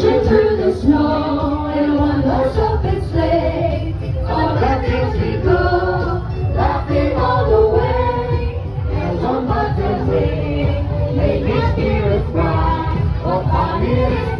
crashing through the snow And one must hope it's late the things we go Laughing all the way. As on buttons we Make his spirits bright Oh, fun it is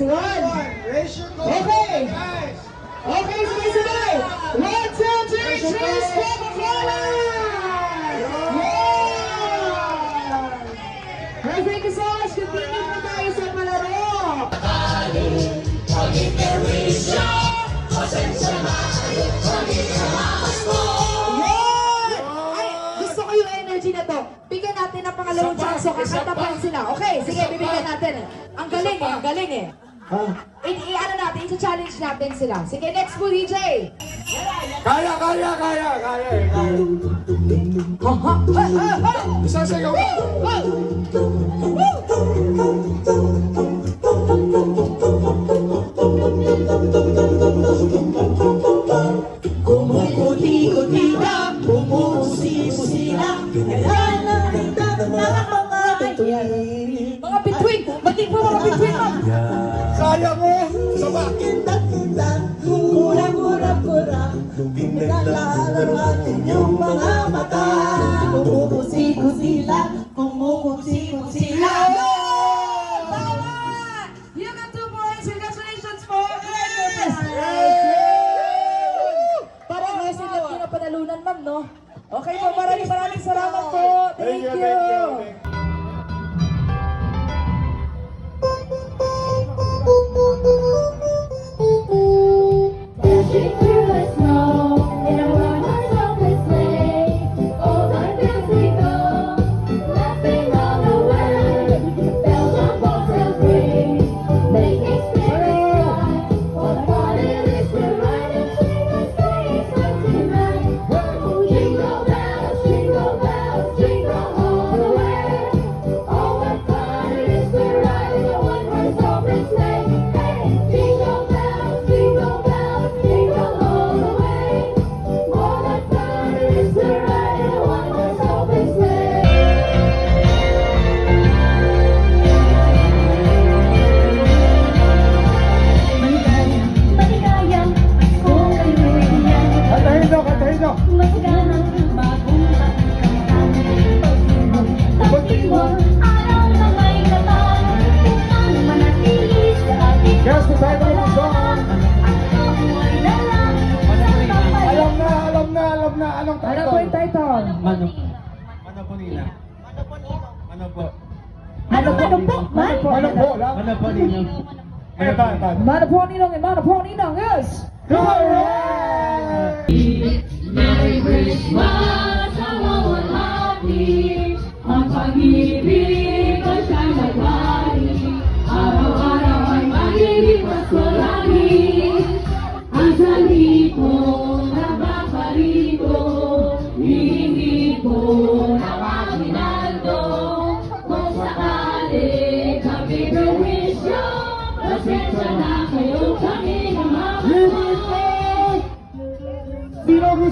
Yun! Raise your go! Okay. Guys! Okay, sabay-sabay! One, two, three, cheers, Coca-Cola! Yeah! Well, thank you so much. Continue po tayo sa palaro. Yun! Ay, gusto ko yung energy na to. Bigyan natin ng pangalawang chance. So, pa sila. Okay, sige, bibigyan natin. Ang galing eh, ang galing eh. I, i ano natin, i-challenge natin sila. Sige, next po, DJ. Kaya, kaya, kaya, kaya, kaya. Ha, ha, ha, ha, ha. Isasayaw mo! Kumukuti-kuti kurang-kurang-kurang, pinaglalaro ang inyong mga mata. Kumukusi-kusi lang, kumukusi-kusi. Tama! You got two points. Congratulations po. Parang wrestling lang yun ang panalunan, ma'am, no? Okay po, maraming maraming salamat po. Thank you. thank you. Dashing Ano po? Ano po? Ano po? Ano po? Ano po? Ano po? Ano po? Ano po? Ninong and Mana po Ninong, yes! Hooray! Merry Christmas! Hello and happy! Ang pag-ibig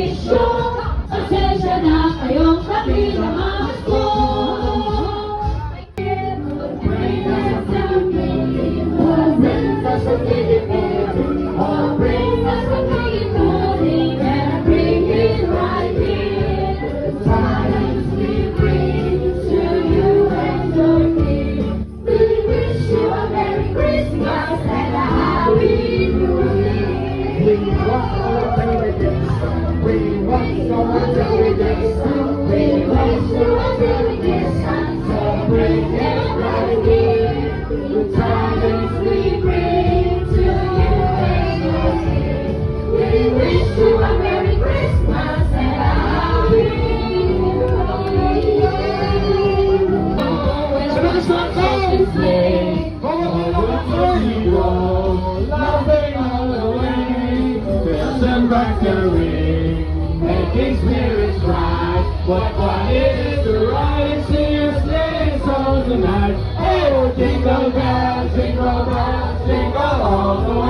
They. wondering, making spirits right. What fun it is to ride and see a sleigh song tonight. Hey, jingle bells, jingle bells, jingle all the way.